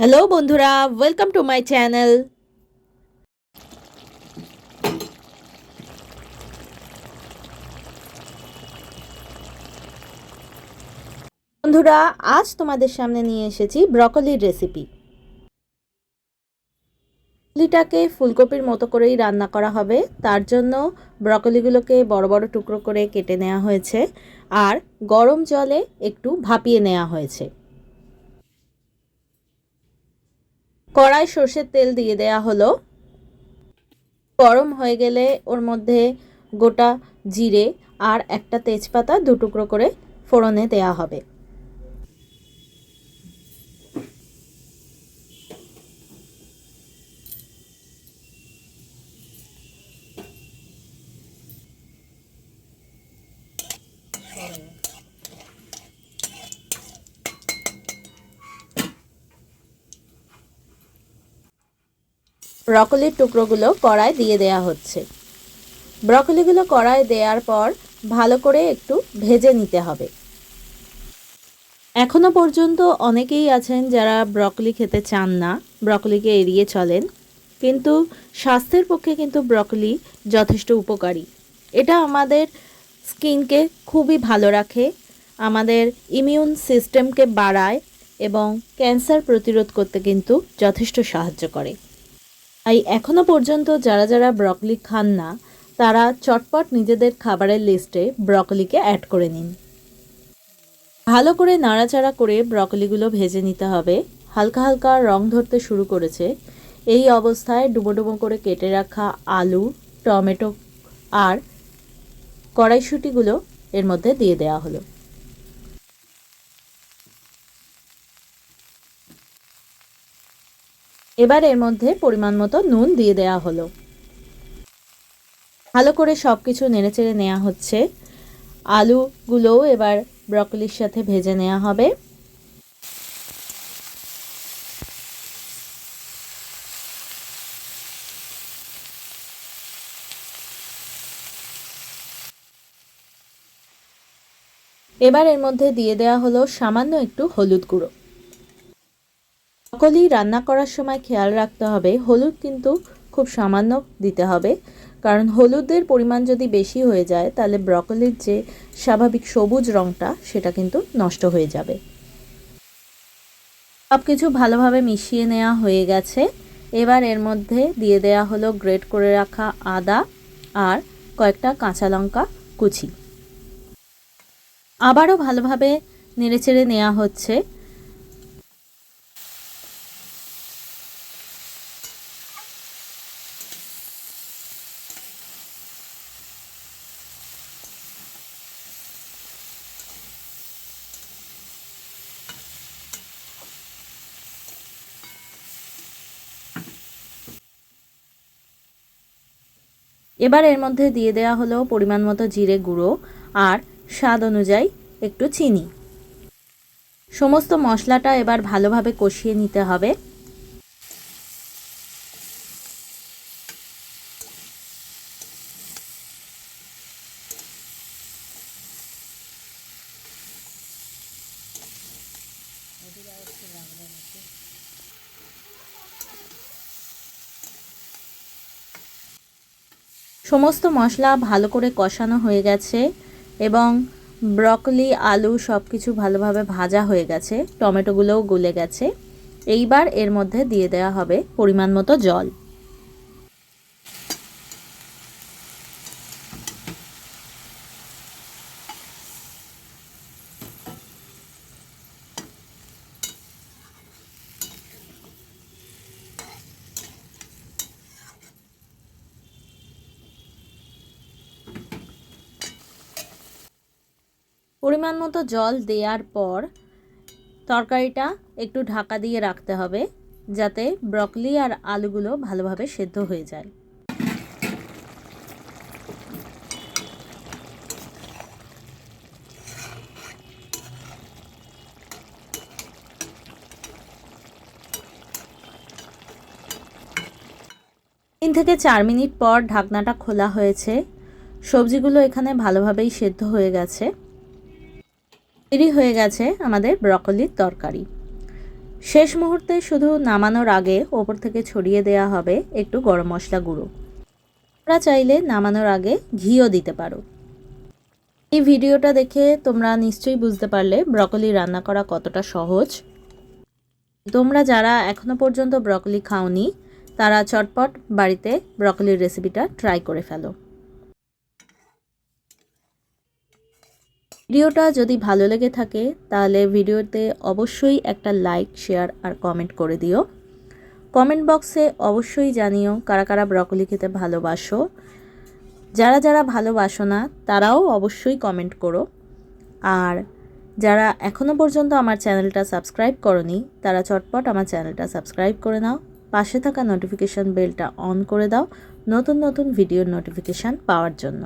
Hello বন্ধুরা welcome to my channel বন্ধুরা, আজ তোমাদের সামনে নিয়ে এসেছি ব্রকলির রেসিপি ব্রকলিটাকে ফুলকপির মতো করেই রান্না করা হবে। তার জন্য ব্রকলিগুলোকে বড় বড় টুকরো করে কেটে নেওয়া হয়েছে। আর গরম জলে একটু ভাপিয়ে নেওয়া হয়েছে। কড়াই সর্ষের তেল দিয়ে দেয়া হলো। গরম হয়ে গেলে ওর মধ্যে গোটা জিরে আর একটা তেজপাতা দু টুকরো করে ফোড়নে দেয়া হবে। ব্রকলির টুকরোগুলো কড়ায় দিয়ে দেয়া হচ্ছে। ব্রকলিগুলো কড়ায় দেওয়ার পর ভালো করে একটু ভেজে নিতে হবে। এখনও পর্যন্ত অনেকেই আছেন যারা ব্রকলি খেতে চান না, ব্রকলিকে এড়িয়ে চলেন। কিন্তু স্বাস্থ্যের পক্ষে কিন্তু ব্রকলি যথেষ্ট উপকারী। এটা আমাদের স্কিনকে খুবই ভালো রাখে, আমাদের ইমিউন সিস্টেমকে বাড়ায় এবং ক্যান্সার প্রতিরোধ করতে কিন্তু যথেষ্ট সাহায্য করে। তাই এখনও পর্যন্ত যারা যারা ব্রকলি খান না, তারা চটপট নিজেদের খাবারের লিস্টে ব্রকলিকে অ্যাড করে নিন। ভালো করে নাড়াচাড়া করে ব্রকলিগুলো ভেজে নিতে হবে। হালকা হালকা রং ধরতে শুরু করেছে। এই অবস্থায় ডুবো ডুবো করে কেটে রাখা আলু, টমেটো আর কড়াইশুটিগুলো এর মধ্যে দিয়ে দেওয়া হলো। এবার এর মধ্যে পরিমাণ মতো নুন দিয়ে দেওয়া হলো। ভালো করে সব কিছু নেড়েচেড়ে নেওয়া হচ্ছে। আলুগুলোও এবার ব্রকলির সাথে ভেজে নেওয়া হবে। এবার এর মধ্যে দিয়ে দেওয়া হলো সামান্য একটু হলুদ গুঁড়ো। ব্রকলি রান্না করার সময় খেয়াল রাখতে হবে, হলুদ কিন্তু খুব সামান্য দিতে হবে। কারণ হলুদের পরিমাণ যদি বেশি হয়ে যায়, তাহলে ব্রকলির যে স্বাভাবিক সবুজ রঙটা সেটা কিন্তু নষ্ট হয়ে যাবে। সব কিছু ভালোভাবে মিশিয়ে নেওয়া হয়ে গেছে। এবার এর মধ্যে দিয়ে দেয়া হলো গ্রেট করে রাখা আদা আর কয়েকটা কাঁচা লঙ্কা কুচি। আবারও ভালোভাবে নেড়েচেড়ে নেওয়া হচ্ছে। এবার এর মধ্যে দিয়ে দেওয়া হলো পরিমাণ মতো জিরে গুঁড়ো আর স্বাদ অনুযায়ী একটু চিনি। সমস্ত মশলাটা এবার ভালোভাবে কষিয়ে নিতে হবে। সমস্ত মশলা ভালো করে কষানো হয়ে গেছে এবং ব্রকলি, আলু সব কিছু ভালোভাবে ভাজা হয়ে গেছে। টমেটোগুলোও গুলে গেছে। এইবার এর মধ্যে দিয়ে দেওয়া হবে পরিমাণ মতো জল। পরিমাণ মতো জল দেওয়ার পর তরকারিটা একটু ঢাকা দিয়ে রাখতে হবে, যাতে ব্রকলি আর আলুগুলো ভালোভাবে সেদ্ধ হয়ে যায়। তিন থেকে চার মিনিট পর ঢাকনাটা খোলা হয়েছে। সবজিগুলো এখানে ভালোভাবেই সেদ্ধ হয়ে গেছে। তৈরি হয়ে গেছে আমাদের ব্রকলির তরকারি। শেষ মুহূর্তে শুধু নামানোর আগে ওপর থেকে ছড়িয়ে দেওয়া হবে একটু গরম মশলা গুঁড়ো। তোমরা চাইলে নামানোর আগে ঘিও দিতে পারো। এই ভিডিওটা দেখে তোমরা নিশ্চয়ই বুঝতে পারলে ব্রকলি রান্না করা কতটা সহজ। তোমরা যারা এখনও পর্যন্ত ব্রকলি খাওনি, তারা চটপট বাড়িতে ব্রকলির রেসিপিটা ট্রাই করে ফেলো। ভিডিওটা যদি ভালো লেগে থাকে, তাহলে ভিডিওতে অবশ্যই একটা লাইক, শেয়ার আর কমেন্ট করে দিও। কমেন্ট বক্সে অবশ্যই জানিও কারা কারা ব্রকলি খেতে ভালোবাসো। যারা যারা ভালোবাসো না, তারাও অবশ্যই কমেন্ট করো। আর যারা এখনও পর্যন্ত আমার চ্যানেলটা সাবস্ক্রাইব করনি, তারা চটপট আমার চ্যানেলটা সাবস্ক্রাইব করে নাও। পাশে থাকা নোটিফিকেশান বেলটা অন করে দাও নতুন নতুন ভিডিওর নোটিফিকেশান পাওয়ার জন্য।